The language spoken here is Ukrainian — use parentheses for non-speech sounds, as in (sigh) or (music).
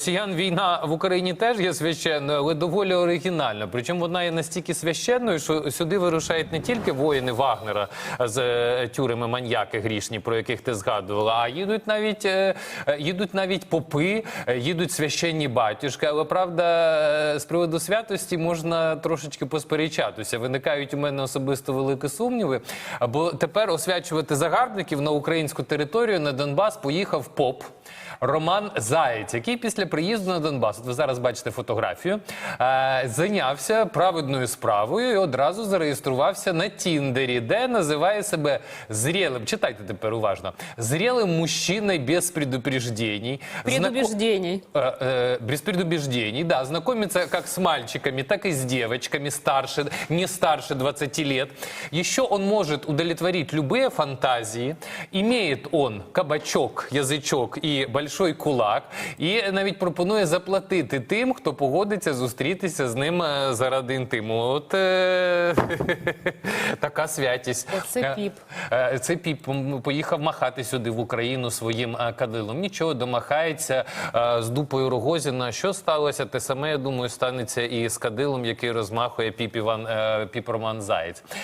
Росіян війна в Україні теж є священною, але доволі оригінальна. Причому вона є настільки священною, що сюди вирушають не тільки воїни Вагнера з е, тюреми маньяки грішні, про яких ти згадувала, а їдуть навіть е, е, їдуть навіть попи, їдуть священні батюшки. Але правда, з приводу святості можна трошечки посперечатися. Виникають у мене особисто великі сумніви. Бо тепер освячувати загарбників на українську територію на Донбас поїхав поп. Роман Заєць, який після приїзду на Донбас, от ви зараз бачите фотографію, е, зайнявся праведною справою і одразу зареєструвався на Тіндері, де називає себе зрілим. Читайте тепер уважно. Зрілим мужчиною без предупреждений. Предубеждений. Э, э, без предубеждений, да, знакомиться как с мальчиками, так и с девочками старше, не старше 20 лет. Еще он может удовлетворить любые фантазии. Имеет он кабачок, язичок і большой кулак. І навіть пропонує заплатити тим, хто погодиться зустрітися з ним е, заради інтиму. От е- (laughs) така святість. Оце Е, піп. Е, Це піп поїхав махати сюди в Україну своїм е, кадилом. Нічого домахається е, з дупою Рогозіна. Що сталося? Те саме я думаю, станеться і з кадилом, який розмахує піп Іван е, піп Роман Заєць.